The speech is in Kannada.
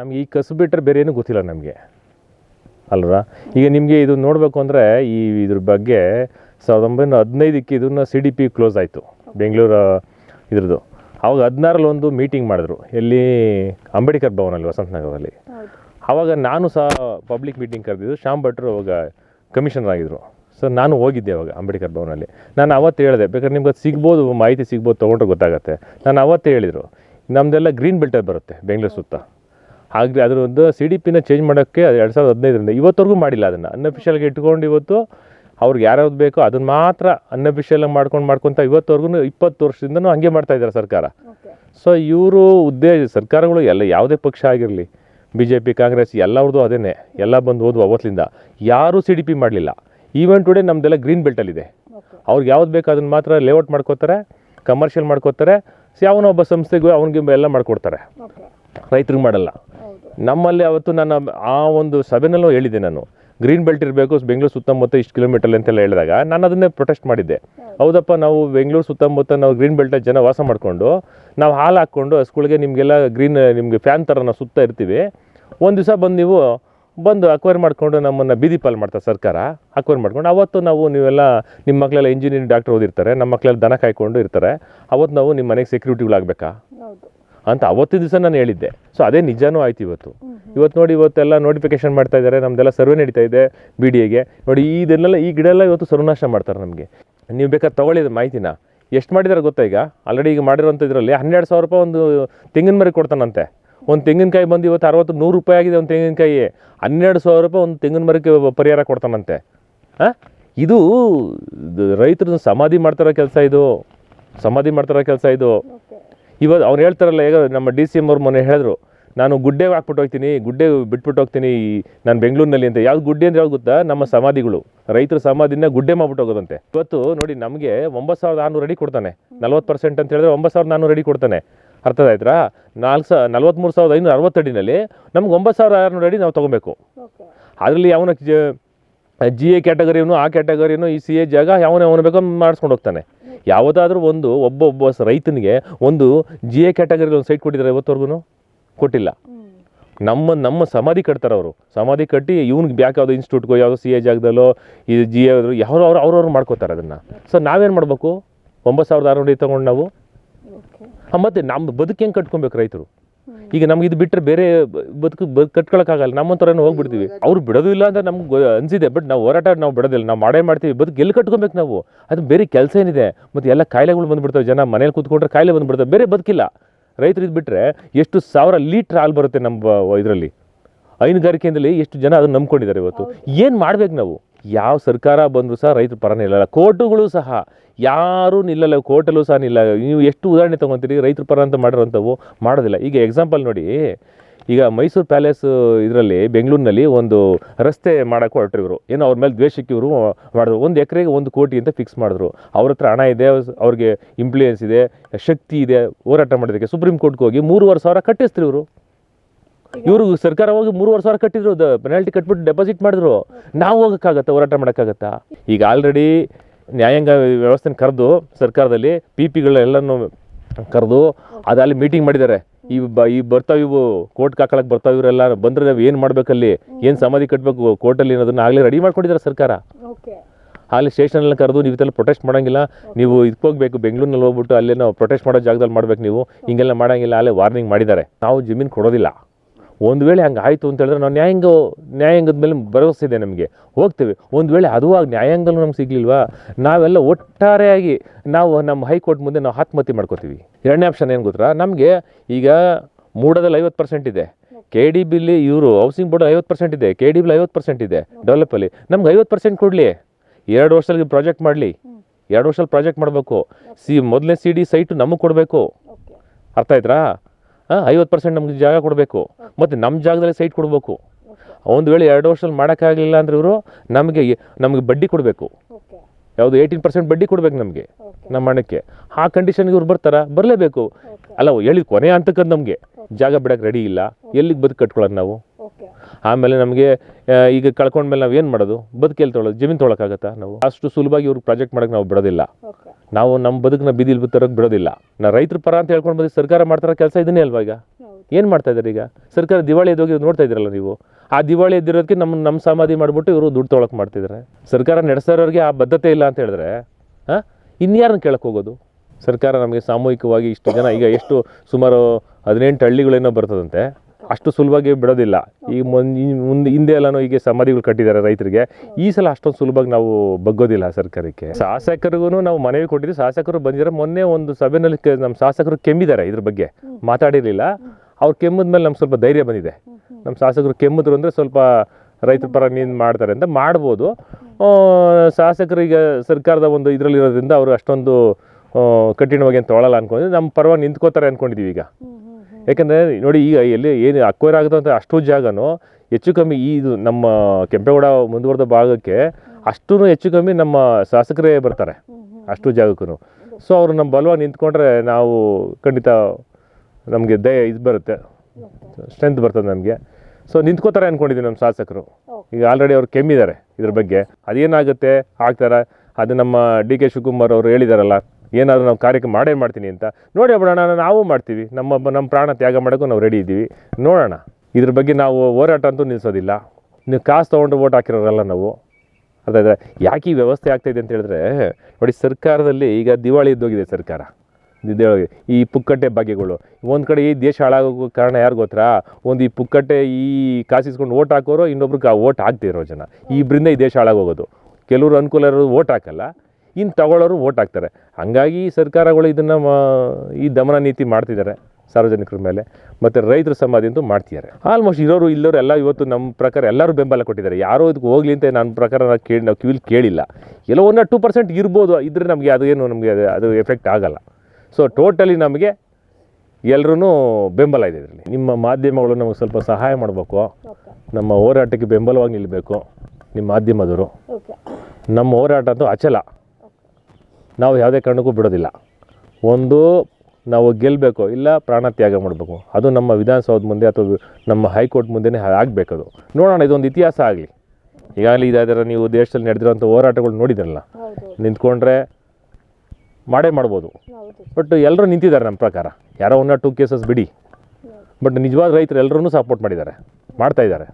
ನಮ್ಗೆ ಈ ಕಸು ಬಿಟ್ಟರೆ ಬೇರೆ ಏನೂ ಗೊತ್ತಿಲ್ಲ ನಮಗೆ. ಅಲ್ವಾ ಈಗ ನಿಮಗೆ ಇದು ನೋಡಬೇಕು ಅಂದರೆ ಈ ಇದ್ರ ಬಗ್ಗೆ ಸಾವಿರದ ಒಂಬೈನೂರ ಹದಿನೈದಕ್ಕೆ ಇದನ್ನು ಸಿ ಡಿ ಪಿ ಕ್ಲೋಸ್ ಆಯಿತು, ಬೆಂಗಳೂರು, ಇದ್ರದ್ದು. ಆವಾಗ ಹದಿನಾರಲ್ಲಿ ಒಂದು ಮೀಟಿಂಗ್ ಮಾಡಿದ್ರು. ಎಲ್ಲಿ ಅಂಬೇಡ್ಕರ್ ಭವನಲ್ಲಿ ವಸಂತ ನಗರದಲ್ಲಿ. ಹೌದು ಆವಾಗ ನಾನು ಸಹ ಪಬ್ಲಿಕ್ ಮೀಟಿಂಗ್ ಕರೆದಿದ್ದು, ಶ್ಯಾಮ್ ಭಟ್ರು ಅವಾಗ ಕಮಿಷನರ್ ಆಗಿದ್ದರು ಸೊ ನಾನು ಹೋಗಿದ್ದೆ ಅವಾಗ ಅಂಬೇಡ್ಕರ್ ಭವನಲ್ಲಿ ನಾನು ಅವತ್ತು ಹೇಳಿದೆ, ಬೇಕಾದ್ರೆ ನಿಮ್ಗೆ ಅದು ಸಿಗ್ಬೋದು, ಮಾಹಿತಿ ಸಿಗ್ಬೋದು, ತೊಗೊಂಡ್ರೆ ಗೊತ್ತಾಗುತ್ತೆ. ನಾನು ಅವತ್ತೇ ಹೇಳಿದರು ನಮ್ಮದೆಲ್ಲ ಗ್ರೀನ್ ಬೆಲ್ಟಲ್ಲಿ ಬರುತ್ತೆ, ಬೆಂಗಳೂರು ಸುತ್ತ. ಹಾಗೆ ಅದರದ್ದು ಸಿ ಡಿ ಪಿನ ಚೇಂಜ್ ಮಾಡೋಕ್ಕೆ ಅದು ಎರಡು ಸಾವಿರದ ಹದಿನೈದರಿಂದ. ಇವತ್ತವರೆಗೂ ಮಾಡಿಲ್ಲ ಅದನ್ನು. ಅನ್ಅಫಿಷಿಯಲ್ಗೆ ಇಟ್ಕೊಂಡು ಇವತ್ತು ಅವ್ರಿಗೆ ಯಾರ್ಯಾವ್ದು ಬೇಕೋ ಅದನ್ನು ಮಾತ್ರ ಅನ್ಅಫಿಷಿಯಲ್ ಮಾಡ್ಕೊಂಡು ಮಾಡ್ಕೊತ ಇವತ್ತವರೆಗೂ ಇಪ್ಪತ್ತು ವರ್ಷದಿಂದನೂ ಹಂಗೆ ಮಾಡ್ತಾ ಇದ್ದಾರೆ ಸರ್ಕಾರ. ಸೊ ಇವರು ಉದ್ದೇಶ ಸರ್ಕಾರಗಳು ಎಲ್ಲ ಯಾವುದೇ ಪಕ್ಷ ಆಗಿರಲಿ ಬಿ ಜೆ ಪಿ ಕಾಂಗ್ರೆಸ್ ಎಲ್ಲರದು ಅದೇನೆ. ಎಲ್ಲ ಬಂದು ಹೋದ್ವು ಅವತ್ತಿಂದ. ಯಾರೂ ಸಿ ಡಿ ಪಿ ಮಾಡಲಿಲ್ಲ. ಈವನ್ ಟುಡೇ ನಮ್ಮದೆಲ್ಲ ಗ್ರೀನ್ ಬೆಲ್ಟಲ್ಲಿದೆ ಅವ್ರಿಗೆ ಯಾವ್ದು ಬೇಕು ಅದನ್ನು ಮಾತ್ರ ಲೇಔಟ್ ಮಾಡ್ಕೋತಾರೆ ಕಮರ್ಷಿಯಲ್ ಮಾಡ್ಕೋತಾರೆ ಯಾವನೋ ಒಬ್ಬ ಸಂಸ್ಥೆಗೂ ಅವ್ನಿಗೆ ಎಲ್ಲ ಮಾಡಿಕೊಡ್ತಾರೆ. ರೈತರಿಗೆ ಮಾಡಲ್ಲ. ನಮ್ಮಲ್ಲಿ ಅವತ್ತು ನಾನು ಆ ಒಂದು ಸಭೆನಲ್ಲೂ ಹೇಳಿದ್ದೆ ನಾನು. ಗ್ರೀನ್ ಬೆಲ್ಟ್ ಇರಬೇಕು ಬೆಂಗಳೂರು ಸುತ್ತಮುತ್ತ ಇಷ್ಟು ಕಿಲೋಮೀಟರ್ ಅಂತೆಲ್ಲ ಹೇಳಿದಾಗ ನಾನು ಅದನ್ನೇ ಪ್ರೊಟೆಸ್ಟ್ ಮಾಡಿದ್ದೆ. ಹೌದಪ್ಪ ನಾವು ಬೆಂಗಳೂರು ಸುತ್ತಮುತ್ತ ನಾವು ಗ್ರೀನ್ ಬೆಲ್ಟ್ ಜನ ವಾಸ ಮಾಡಿಕೊಂಡು ನಾವು ಹಾಲು ಹಾಕ್ಕೊಂಡು ಹಸ್ಗಳಿಗೆ ನಿಮಗೆಲ್ಲ ಗ್ರೀನ್ ನಿಮಗೆ ಫ್ಯಾನ್ ಥರ ನಾವು ಸುತ್ತ ಇರ್ತೀವಿ. ಒಂದು ದಿವಸ ಬಂದು ನೀವು ಬಂದು ಅಕ್ವೈರ್ ಮಾಡಿಕೊಂಡು ನಮ್ಮನ್ನು ಬೀದಿ ಪಾಲ್ ಮಾಡ್ತಾರೆ ಸರ್ಕಾರ ಅಕ್ವೈರ್ ಮಾಡ್ಕೊಂಡು ಅವತ್ತು ನಾವು ನೀವೆಲ್ಲ ನಿಮ್ಮ ಮಕ್ಕಳೆಲ್ಲ ಇಂಜಿನಿಯರಿಂಗ್ ಡಾಕ್ಟರ್ ಓದಿರ್ತಾರೆ ನಮ್ಮ ಮಕ್ಕಳೆಲ್ಲ ದನ ಕಾಯ್ಕೊಂಡು ಇರ್ತಾರೆ ಅವತ್ತು ನಾವು ನಿಮ್ಮ ಮನೆಗೆ ಸೆಕ್ಯೂರಿಟಿಗಳಾಗಬೇಕಾ ಅಂತ ಅವತ್ತಿನ ದಿವಸ ನಾನು ಹೇಳಿದ್ದೆ. ಸೊ ಅದೇ ನಿಜನೂ ಆಯ್ತು ಇವತ್ತು. ಇವತ್ತು ನೋಡಿ ಇವತ್ತೆಲ್ಲ ನೋಟಿಫಿಕೇಶನ್ ಮಾಡ್ತಾ ಇದ್ದಾರೆ. ನಮ್ದೆಲ್ಲ ಸರ್ವೆ ನಡೀತಾ ಇದೆ ಬಿ ಡಿ ಎಗೆ ನೋಡಿ ಇದನ್ನೆಲ್ಲ ಈ ಗಿಡ ಎಲ್ಲ ಇವತ್ತು ಸರ್ವನಾಶ ಮಾಡ್ತಾರೆ ನಮಗೆ. ನೀವು ಬೇಕಾದ್ರೆ ತಗೊಳ್ಳಿದ ಮಾಹಿತಿನ. ಎಷ್ಟು ಮಾಡಿದಾರೆ ಗೊತ್ತಾ ಈಗ? ಆಲ್ರೆಡಿ ಈಗ ಮಾಡಿರೋಂಥ ಇದರಲ್ಲಿ ಹನ್ನೆರಡು ಸಾವಿರ ರೂಪಾಯಿ ಒಂದು ತೆಂಗಿನ ಮರಿ ಕೊಡ್ತಾನಂತೆ. ಒಂದು ತೆಂಗಿನಕಾಯಿ ಬಂದು ಇವತ್ತು ಅರವತ್ತು ನೂರು ರೂಪಾಯಿ ಆಗಿದೆ ಒಂದು ತೆಂಗಿನಕಾಯಿ ಹನ್ನೆರಡು ಸಾವಿರ ರೂಪಾಯಿ ಒಂದು ತೆಂಗಿನ ಮರಕ್ಕೆ ಪರಿಹಾರ ಕೊಡ್ತಾನಂತೆ. ಹಾಂ ಇದು ರೈತರನ್ನ ಸಮಾಧಿ ಮಾಡ್ತಾರೋ ಕೆಲಸ ಇದು? ಸಮಾಧಿ ಮಾಡ್ತಾರೋ ಕೆಲಸ ಇದು? ಇವತ್ತು ಅವ್ರು ಹೇಳ್ತಾರಲ್ಲ ಈಗ ನಮ್ಮ ಡಿ ಸಿ ಎಂ ಅವ್ರು ಮೊನ್ನೆ ಹೇಳಿದ್ರು ನಾನು ಗುಡ್ಡೆ ಹಾಕ್ಬಿಟ್ಟು ಹೋಗ್ತೀನಿ ಗುಡ್ಡೆ ಬಿಟ್ಬಿಟ್ಟು ಹೋಗ್ತೀನಿ ನಾನು ಬೆಂಗಳೂರಿನಲ್ಲಿ ಅಂತ. ಯಾವ್ದು ಗುಡ್ಡೆ ಅಂದ್ರೆ ಯಾವ್ದು ಗೊತ್ತಾ? ನಮ್ಮ ಸಮಾಧಿಗಳು. ರೈತರ ಸಮಾಧಿನ ಗುಡ್ಡೆ ಮಾಡ್ಬಿಟ್ಟು ಹೋಗೋದಂತೆ. ಇವತ್ತು ನೋಡಿ ನಮಗೆ ಒಂಬತ್ತು ಸಾವಿರದ ಆರುನೂರು ಅಡಿ ಕೊಡ್ತಾನೆ. ನಲ್ವತ್ತು ಪರ್ಸೆಂಟ್ ಅಂತ ಹೇಳಿದ್ರೆ ಒಂಬತ್ತು ಸಾವಿರದ ನಾನ್ನೂರು ಅಡಿ ಕೊಡ್ತಾನೆ. ಅರ್ಥ ಆಯ್ತಾ? ನಾಲ್ಕು ಸಾವಿರ ನಲ್ವತ್ತ್ಮೂರು ಸಾವಿರದ ಐನೂರ ಅರವತ್ತು ಅಡಿನಲ್ಲಿ ನಮ್ಗೆ ಒಂಬತ್ತು ಸಾವಿರದ ಆರುನೂರು ಅಡಿ ನಾವು ತೊಗೊಬೇಕು. ಅದರಲ್ಲಿ ಅವನ ಜಿ ಎ ಕ್ಯಾಟಗರಿನೂ ಆ ಕ್ಯಾಟಗರಿನು ಈ ಸಿ ಎ ಜಾಗ ಯಾವನ ಅವನು ಬೇಕೋ ಮಾಡಿಸ್ಕೊಂಡು ಹೋಗ್ತಾನೆ. ಯಾವುದಾದ್ರೂ ಒಂದು ಒಬ್ಬ ಒಬ್ಬ ರೈತನಿಗೆ ಒಂದು ಜಿ ಎ ಕ್ಯಾಟಗರಿ ಒಂದು ಸೈಟ್ ಕೊಟ್ಟಿದ್ದಾರೆ ಇವತ್ತವರೆಗೂ ಕೊಟ್ಟಿಲ್ಲ. ನಮ್ಮ ನಮ್ಮ ಸಮಾಧಿ ಕಟ್ತಾರೆ ಅವರು. ಸಮಾಧಿ ಕಟ್ಟಿ ಇವ್ನಿಗೆ ಬ್ಯಾಕ್ ಯಾವುದೋ ಇನ್ಸ್ಟಿಟ್ಯೂಟ್ಗೋ ಯಾವುದೋ ಸಿ ಎ ಜಾಗದಲ್ಲೋ ಈ ಜಿ ಎ ಯಾರು ಅವ್ರು ಅವ್ರವ್ರು ಮಾಡ್ಕೋತಾರೆ ಅದನ್ನು. ಸೊ ನಾವೇನು ಮಾಡಬೇಕು? ಒಂಬತ್ತು ಸಾವಿರದ ಆರುನೂರು ತೊಗೊಂಡು ನಾವು? ಮತ್ತು ನಮ್ಮ ಬದುಕು ಹೆಂಗೆ ಕಟ್ಕೊಬೇಕು ರೈತರು. ಈಗ ನಮ್ಗೆ ಇದು ಬಿಟ್ಟರೆ ಬೇರೆ ಬದುಕು ಕಟ್ಕೊಳಕ್ಕಾಗಲ್ಲ ನಮ್ಮಂಥವ್ರನ್ನ ಹೋಗ್ಬಿಡ್ತೀವಿ. ಅವ್ರು ಬಿಡೋದು ಇಲ್ಲ ಅಂತ ನಮ್ಗೆ ಅನ್ಸಿದೆ ಬಟ್ ನಾವು ಹೋರಾಟ ನಾವು ಬಿಡೋದಿಲ್ಲ. ನಾವು ಮಾಡೇ ಮಾಡ್ತೀವಿ ಬದುಕು ಎಲ್ಲಿ ಕಟ್ಕೊಬೇಕು ನಾವು? ಅದು ಬೇರೆ ಕೆಲಸ ಏನಿದೆ ಮತ್ತು ಎಲ್ಲ ಕಾಯಿಲೆಗಳು ಬಂದ್ಬಿಡ್ತವೆ ಜನ ಮನೇಲಿ ಕೂತ್ಕೊಂಡ್ರೆ ಕಾಯಿಲೆ ಬಂದ್ಬಿಡ್ತವೆ ಬೇರೆ ಬದುಕಿಲ್ಲ. ರೈತರು ಇದು ಬಿಟ್ಟರೆ ಎಷ್ಟು ಸಾವಿರ ಲೀಟ್ರ್ ಹಾಲು ಬರುತ್ತೆ ನಮ್ಮ ಇದರಲ್ಲಿ? ಹೈನುಗಾರಿಕೆಯಿಂದಲೇ ಎಷ್ಟು ಜನ ಅದನ್ನು ನಂಬ್ಕೊಂಡಿದ್ದಾರೆ ಇವತ್ತು. ಏನು ಮಾಡ್ಬೇಕು ನಾವು? ಯಾವ ಸರ್ಕಾರ ಬಂದರೂ ಸಹ ರೈತರ ಪರ ನಿಲ್ಲಲ್ಲ ಕೋರ್ಟುಗಳು ಸಹ ಯಾರೂ ನಿಲ್ಲಲ್ಲ, ಕೋರ್ಟಲ್ಲೂ ಸಹ ನಿಲ್ಲ. ನೀವು ಎಷ್ಟು ಉದಾಹರಣೆ ತೊಗೊತೀರಿ? ರೈತರ ಪರ ಅಂತ ಮಾಡಿರೋಂಥವು ಮಾಡೋದಿಲ್ಲ. ಈಗ ಎಕ್ಸಾಂಪಲ್ ನೋಡಿ, ಈಗ ಮೈಸೂರು ಪ್ಯಾಲೇಸ್ ಇದರಲ್ಲಿ, ಬೆಂಗಳೂರಿನಲ್ಲಿ ಒಂದು ರಸ್ತೆ ಮಾಡೋಕ್ಕೆ ಇವರು. ಏನೋ ಅವ್ರ ಮೇಲೆ ದ್ವೇಷಕ್ಕೆ ಇವರು ಮಾಡಿದ್ರು. ಒಂದು ಎಕರೆಗೆ ಒಂದು ಕೋಟಿ ಅಂತ ಫಿಕ್ಸ್ ಮಾಡಿದ್ರು. ಅವ್ರ ಹತ್ರ ಹಣ ಇದೆ, ಅವ್ರಿಗೆ ಇಂಪ್ಲೂಯೆನ್ಸ್ ಇದೆ, ಶಕ್ತಿ ಇದೆ, ಹೋರಾಟ ಮಾಡೋದಕ್ಕೆ ಸುಪ್ರೀಂ ಕೋರ್ಟ್ಗೆ ಹೋಗಿ ಮೂರುವರೆ ಸಾವಿರ ಕಟ್ಟಿಸ್ತ್ರಿ ಇವರು. ಇವರು ಸರ್ಕಾರ ಹೋಗಿ ಮೂರುವರೆ ಸಾವಿರ ಕಟ್ಟಿದ್ರು ಪೆನಾಲ್ಟಿ ಕಟ್ಬಿಟ್ಟು ಡೆಪಾಸಿಟ್ ಮಾಡಿದ್ರು. ನಾವು ಹೋಗೋಕ್ಕಾಗತ್ತಾ? ಹೋರಾಟ ಮಾಡೋಕ್ಕಾಗತ್ತಾ? ಈಗ ಆಲ್ರೆಡಿ ನ್ಯಾಯಾಂಗ ವ್ಯವಸ್ಥೆನ ಕರೆದು ಸರ್ಕಾರದಲ್ಲಿ ಪಿ ಪಿಗಳೆಲ್ಲನೂ ಕರೆದು ಅದಲ್ಲಿ ಮೀಟಿಂಗ್ ಮಾಡಿದ್ದಾರೆ. ಈ ಬ ಈ ಬರ್ತಾವ ಇವು ಕೋರ್ಟ್ಗೆ ಹಾಕೊಳಕ್ಕೆ ಬರ್ತಾವ ಇವರೆಲ್ಲ ಬಂದರೆ ನಾವು ಏನು ಮಾಡ್ಬೇಕಲ್ಲಿ? ಏನು ಸಮಾಧಿ ಕಟ್ಟಬೇಕು ಕೋರ್ಟಲ್ಲಿ ಅನ್ನೋದನ್ನ ಆಗಲೇ ರೆಡಿ ಮಾಡ್ಕೊಂಡಿದ್ದಾರೆ ಸರ್ಕಾರ. ಓಕೆ. ಅಲ್ಲಿ ಸ್ಟೇಷನಲ್ಲಿ ಕರೆದು ನೀವು ಇದೆಲ್ಲ ಪ್ರೊಟೆಸ್ಟ್ ಮಾಡೋಂಗಿಲ್ಲ. ನೀವು ಇದಕ್ಕೆ ಹೋಗಬೇಕು ಬೆಂಗಳೂರಿನಲ್ಲಿ ಹೋಗ್ಬಿಟ್ಟು ಅಲ್ಲೇನೋ ಪ್ರೊಟೆಸ್ಟ್ ಮಾಡೋ ಜಾಗದಲ್ಲಿ ಮಾಡ್ಬೇಕು ನೀವು. ಹಿಂಗೆಲ್ಲ ಮಾಡೋಂಗಿಲ್ಲ ಅಲ್ಲೇ ವಾರ್ನಿಂಗ್ ಮಾಡಿದ್ದಾರೆ. ನಾವು ಜಮೀನು ಕೊಡೋದಿಲ್ಲ. ಒಂದು ವೇಳೆ ಹಂಗೆ ಆಯಿತು ಅಂತ ಹೇಳಿದ್ರೆ ನಾವು ನ್ಯಾಯಾಂಗ ನ್ಯಾಯಾಂಗದ ಮೇಲೆ ಭರವಸೆ ಇದೆ ನಮಗೆ. ಹೋಗ್ತೇವೆ. ಒಂದು ವೇಳೆ ಅದು ಆಗ ನ್ಯಾಯಾಂಗದಲ್ಲೂ ನಮ್ಗೆ ಸಿಗಲಿಲ್ವಾ? ನಾವೆಲ್ಲ ಒಟ್ಟಾರೆಯಾಗಿ ನಾವು ನಮ್ಮ ಹೈಕೋರ್ಟ್ ಮುಂದೆ ನಾವು ಆತ್ಮಹತ್ಯೆ ಮಾಡ್ಕೋತೀವಿ. ಎರಡನೇ ಆಪ್ಷನ್ ಏನು ಗೊತ್ತಾ? ನಮಗೆ ಈಗ ಮೂಡದಲ್ಲಿ ಐವತ್ತು ಪರ್ಸೆಂಟ್ ಇದೆ. ಕೆ ಡಿ ಬಿಲ್ಲಿ ಇವರು ಹೌಸಿಂಗ್ ಬೋರ್ಡ್ ಐವತ್ತು ಪರ್ಸೆಂಟ್ ಇದೆ. ಕೆ ಡಿ ಬಿಲ್ ಐವತ್ತು ಪರ್ಸೆಂಟ್ ಇದೆ. ಡೆವಲಪಲ್ಲಿ ನಮ್ಗೆ ಐವತ್ತು ಪರ್ಸೆಂಟ್ ಕೊಡಲಿ. ಎರಡು ವರ್ಷದಲ್ಲಿ ಪ್ರಾಜೆಕ್ಟ್ ಮಾಡಲಿ. ಎರಡು ವರ್ಷದಲ್ಲಿ ಪ್ರಾಜೆಕ್ಟ್ ಮಾಡಬೇಕು. ಸಿ ಮೊದಲನೇ ಸಿ ಡಿ ಸೈಟು ನಮಗೆ ಕೊಡಬೇಕು. ಅರ್ಥ ಆಯ್ತಾ ಹಾಂ ಐವತ್ತು ಪರ್ಸೆಂಟ್ ನಮ್ಗೆ ಜಾಗ ಕೊಡಬೇಕು. ಮತ್ತು ನಮ್ಮ ಜಾಗದಲ್ಲಿ ಸೈಟ್ ಕೊಡಬೇಕು. ಒಂದು ವೇಳೆ ಎರಡು ವರ್ಷದಲ್ಲಿ ಮಾಡೋಕ್ಕಾಗಲಿಲ್ಲ ಅಂದ್ರೆ ಇವರು ನಮಗೆ ನಮಗೆ ಬಡ್ಡಿ ಕೊಡಬೇಕು. ಯಾವುದು ಏಯ್ಟೀನ್ ಪರ್ಸೆಂಟ್ ಬಡ್ಡಿ ಕೊಡಬೇಕು ನಮಗೆ ನಮ್ಮ ಹಣಕ್ಕೆ. ಆ ಕಂಡೀಷನ್ಗೆ ಇವ್ರು ಬರ್ತಾರಾ? ಬರಲೇಬೇಕು. ಅಲ್ಲ ಹೇಳಿದ ಕೊನೆ ಹಂತಕ್ಕಂದು ನಮಗೆ. ಜಾಗ ಬಿಡಕ್ಕೆ ರೆಡಿ ಇಲ್ಲ. ಎಲ್ಲಿಗೆ ಬದುಕು ಕಟ್ಕೊಳ್ಳೋದು ನಾವು? ಆಮೇಲೆ ನಮಗೆ ಈಗ ಕಳ್ಕೊಂಡ್ಮೇಲೆ ನಾವು ಏನು ಮಾಡೋದು? ಬದುಕೇಲಿ ತೊಳೋದು ಜಮೀನ್ ತೊಗೊಳಕ್ಕಾಗತ್ತಾ ನಾವು? ಅಷ್ಟು ಸುಲಭವಾಗಿ ಇವ್ರಿಗೆ ಪ್ರಾಜೆಕ್ಟ್ ಮಾಡೋಕೆ ನಾವು ಬಿಡೋದಿಲ್ಲ. ನಾವು ನಮ್ಮ ಬದುಕನ್ನ ಬೀದಿಲಿ ಬಿತ್ತರೋಕೆ ಬಿಡೋದಿಲ್ಲ. ನಾ ರೈತರ ಪರ ಅಂತ ಹೇಳ್ಕೊಂಡು ಬಂದು ಸರ್ಕಾರ ಮಾಡ್ತಾರೋ ಕೆಲಸ ಇದನ್ನೇ ಅಲ್ವಾ ಈಗ? ಏನು ಮಾಡ್ತಾ ಇದ್ದಾರೆ ಈಗ? ಸರ್ಕಾರ ದಿವಾಳಿ ಎದ್ದೋಗಿ ನೋಡ್ತಾ ಇದ್ದೀರಲ್ಲ ನೀವು? ಆ ದಿವಾಳಿ ಎದ್ದಿರೋದಕ್ಕೆ ನಮ್ಮ ನಮ್ಮ ಸಮಾಧಿ ಮಾಡಿಬಿಟ್ಟು ಇವರು ದುಡ್ಡು ತೊಗೊಳಕ್ಕೆ ಮಾಡ್ತಿದ್ದಾರೆ ಸರ್ಕಾರ ನಡೆಸೋರಿಗೆ ಆ ಬದ್ಧತೆ ಇಲ್ಲ ಅಂತ ಹೇಳಿದ್ರೆ ಹಾಂ ಇನ್ಯಾರನ್ನ ಕೇಳಕ್ಕೆ ಹೋಗೋದು? ಸರ್ಕಾರ ನಮಗೆ ಸಾಮೂಹಿಕವಾಗಿ ಇಷ್ಟು ಜನ ಈಗ ಎಷ್ಟು ಸುಮಾರು ಹದಿನೆಂಟು ಹಳ್ಳಿಗಳೇನೋ ಬರ್ತದಂತೆ. ಅಷ್ಟು ಸುಲಭವಾಗಿ ಬಿಡೋದಿಲ್ಲ. ಈಗ ಮುಂದೆ ಮುಂದೆ ಹಿಂದೆ ಎಲ್ಲನೂ ಈಗ ಸಮಾಧಿಗಳು ಕಟ್ಟಿದ್ದಾರೆ ರೈತರಿಗೆ. ಈ ಸಲ ಅಷ್ಟೊಂದು ಸುಲಭವಾಗಿ ನಾವು ಬಗ್ಗೋದಿಲ್ಲ ಸರ್ಕಾರಕ್ಕೆ. ಶಾಸಕರಿಗೂ ನಾವು ಮನವಿ ಕೊಟ್ಟಿದ್ದೀವಿ ಶಾಸಕರು ಬಂದಿದ್ದಾರೆ. ಮೊನ್ನೆ ಒಂದು ಸಭೆಯಲ್ಲಿ ನಮ್ಮ ಶಾಸಕರು ಕೆಮ್ಮಿದ್ದಾರೆ ಇದ್ರ ಬಗ್ಗೆ. ಮಾತಾಡಿರಲಿಲ್ಲ. ಅವ್ರು ಕೆಮ್ಮದ ಮೇಲೆ ನಮ್ಗೆ ಸ್ವಲ್ಪ ಧೈರ್ಯ ಬಂದಿದೆ. ನಮ್ಮ ಶಾಸಕರು ಕೆಮ್ಮಿದ್ರು ಅಂದರೆ ಸ್ವಲ್ಪ ರೈತರ ಪರ ನೀನು ಮಾಡ್ತಾರೆ ಅಂತ ಮಾಡ್ಬೋದು. ಆ, ಶಾಸಕರು ಈಗ ಸರ್ಕಾರದ ಒಂದು ಇದರಲ್ಲಿರೋದ್ರಿಂದ ಅವರು ಅಷ್ಟೊಂದು ಕಠಿಣವಾಗಿ ಏನು ತೊಗೊಳಲ್ಲ ಅನ್ಕೊಂಡಿದ್ವಿ ನಮ್ಮ ಪರವಾಗಿ ನಿಂತ್ಕೋತಾರೆ ಅನ್ಕೊಂಡಿದ್ದೀವಿ ಈಗ. ಯಾಕಂದರೆ ನೋಡಿ ಈಗ ಎಲ್ಲಿ ಏನು ಅಕ್ವೈರ್ ಆಗುತ್ತಂತ ಅಷ್ಟು ಜಾಗನೂ ಹೆಚ್ಚು ಕಮ್ಮಿ ಈ ಇದು ನಮ್ಮ ಕೆಂಪೇಗೌಡ ಮುಂದುವರೆದ ಭಾಗಕ್ಕೆ ಅಷ್ಟೂ ಹೆಚ್ಚು ಕಮ್ಮಿ ನಮ್ಮ ಶಾಸಕರೇ ಬರ್ತಾರೆ. ಅಷ್ಟು ಜಾಗಕ್ಕೂ ಸೊ ಅವರು ನಮ್ಮ ಬಲವಾಗಿ ನಿಂತ್ಕೊಂಡ್ರೆ ನಾವು ಖಂಡಿತ ನಮಗೆ ದಯ ಇದು ಬರುತ್ತೆ. ಸ್ಟ್ರೆಂತ್ ಬರ್ತದೆ ನಮಗೆ. ಸೊ ನಿಂತ್ಕೋತಾರೆ ಅಂದ್ಕೊಂಡಿದ್ದೀವಿ ನಮ್ಮ ಶಾಸಕರು. ಈಗ ಆಲ್ರೆಡಿ ಅವ್ರು ಕೆಮ್ಮಿದ್ದಾರೆ ಇದ್ರ ಬಗ್ಗೆ. ಅದೇನಾಗುತ್ತೆ ಆಗ್ತಾರೆ? ಅದು ನಮ್ಮ ಡಿ ಕೆ ಶಿವಕುಮಾರ್ ಅವರು ಹೇಳಿದಾರಲ್ಲ ಏನಾದರೂ ನಾವು ಕಾರ್ಯಕ್ರಮ ಮಾಡೇ ಮಾಡ್ತೀನಿ ಅಂತ. ನೋಡಿ ಬಿಡೋಣ ನಾವು ಮಾಡ್ತೀವಿ. ನಮ್ಮ ನಮ್ಮ ಪ್ರಾಣ ತ್ಯಾಗ ಮಾಡೋಕ್ಕೂ ನಾವು ರೆಡಿ ಇದ್ದೀವಿ. ನೋಡೋಣ. ಇದ್ರ ಬಗ್ಗೆ ನಾವು ಹೋರಾಟ ಅಂತೂ ನಿಲ್ಲಿಸೋದಿಲ್ಲ ನೀವು ಕಾಸು ತೊಗೊಂಡು ಓಟ್ ಹಾಕಿರೋರಲ್ಲ ನಾವು. ಅದಾದರೆ ಯಾಕೆ ಈ ವ್ಯವಸ್ಥೆ ಆಗ್ತಾಯಿದೆ ಅಂತ ಹೇಳಿದ್ರೆ, ನೋಡಿ ಸರ್ಕಾರದಲ್ಲಿ ಈಗ ದಿವಾಳಿ ಇದ್ದೋಗಿದೆ ಸರ್ಕಾರ. ಈ ಪುಕ್ಕಟ್ಟೆ ಭಾಗ್ಯಗಳು. ಒಂದು ಕಡೆ ಈ ದೇಶ ಹಾಳಾಗೋ ಕಾರಣ ಯಾರು ಗೊತ್ತಾ? ಒಂದು ಈ ಪುಕ್ಕಟ್ಟೆ ಈ ಕಾಸಿಸ್ಕೊಂಡು ಓಟ್ ಹಾಕೋರು, ಇನ್ನೊಬ್ರಿಗೆ ಓಟ್ ಹಾಕ್ತಿರೋ ಜನ. ಇಬ್ಬರಿಂದ ಈ ದೇಶ ಹಾಳಾಗೋಗೋದು. ಕೆಲವರು ಅನುಕೂಲ ಇರೋದು ಓಟ್ ಹಾಕಲ್ಲ. ಇನ್ನು ತಗೊಳ್ಳೋರು ಓಟ್ ಹಾಕ್ತಾರೆ. ಹಾಗಾಗಿ ಈ ಸರ್ಕಾರಗಳು ಇದನ್ನು ಈ ದಮನ ನೀತಿ ಮಾಡ್ತಿದ್ದಾರೆ ಸಾರ್ವಜನಿಕರ ಮೇಲೆ. ಮತ್ತು ರೈತರ ಸಮಾಧಿ ಅಂತೂ ಮಾಡ್ತಿದ್ದಾರೆ. ಆಲ್ಮೋಸ್ಟ್ ಇರೋರು ಇಲ್ಲೋರು ಎಲ್ಲ ಇವತ್ತು ನಮ್ಮ ಪ್ರಕಾರ ಎಲ್ಲರೂ ಬೆಂಬಲ ಕೊಟ್ಟಿದ್ದಾರೆ. ಯಾರೋ ಇದಕ್ಕೆ ಹೋಗ್ಲಿ ಅಂತ ನನ್ನ ಪ್ರಕಾರ ನಾವು ಕೇಳಿ ನಾವು ಕಿವಿಲಿ ಕೇಳಿಲ್ಲ. ಎಲ್ಲೋ ಒಂದು ಟೂ ಪರ್ಸೆಂಟ್ ಇರ್ಬೋದು ಇದ್ದರೆ ನಮಗೆ ಅದು ಏನು ನಮಗೆ ಅದು ಅದು ಎಫೆಕ್ಟ್ ಆಗಲ್ಲ. ಸೊ ಟೋಟಲಿ ನಮಗೆ ಎಲ್ಲರೂ ಬೆಂಬಲ ಇದೆ ಇದರಲ್ಲಿ. ನಿಮ್ಮ ಮಾಧ್ಯಮಗಳು ನಮಗೆ ಸ್ವಲ್ಪ ಸಹಾಯ ಮಾಡಬೇಕು. ನಮ್ಮ ಹೋರಾಟಕ್ಕೆ ಬೆಂಬಲವಾಗಿ ನಿಲ್ಲಬೇಕು ನಿಮ್ಮ ಮಾಧ್ಯಮದವರು. ನಮ್ಮ ಹೋರಾಟ ಅಂತೂ ಅಚಲ. ನಾವು ಯಾವುದೇ ಕಾರಣಕ್ಕೂ ಬಿಡೋದಿಲ್ಲ. ಒಂದು ನಾವು ಗೆಲ್ಲಬೇಕು ಇಲ್ಲ ಪ್ರಾಣ ತ್ಯಾಗ ಮಾಡಬೇಕು. ಅದು ನಮ್ಮ ವಿಧಾನಸೌಧ ಮುಂದೆ ಅಥವಾ ನಮ್ಮ ಹೈಕೋರ್ಟ್ ಮುಂದೆನೇ ಆಗಬೇಕದು. ನೋಡೋಣ ಇದೊಂದು ಇತಿಹಾಸ ಆಗಲಿ. ಈಗಾಗಲೇ ಇದಾದರೆ ನೀವು ದೇಶದಲ್ಲಿ ನಡೆದಿರೋಂಥ ಹೋರಾಟಗಳು ನೋಡಿದ್ರಲ್ಲ? ನಿಂತ್ಕೊಂಡ್ರೆ ಮಾಡೇ ಮಾಡ್ಬೋದು. ಬಟ್ ಎಲ್ಲರೂ ನಿಂತಿದ್ದಾರೆ ನಮ್ಮ ಪ್ರಕಾರ. ಯಾರೋ ಒನ್ ಟೂ ಕೇಸಸ್ ಬಿಡಿ. ಬಟ್ ನಿಜವಾದ ರೈತರು ಎಲ್ಲರೂ ಸಪೋರ್ಟ್ ಮಾಡಿದ್ದಾರೆ. ಮಾಡ್ತಾ ಇದ್ದಾರೆ.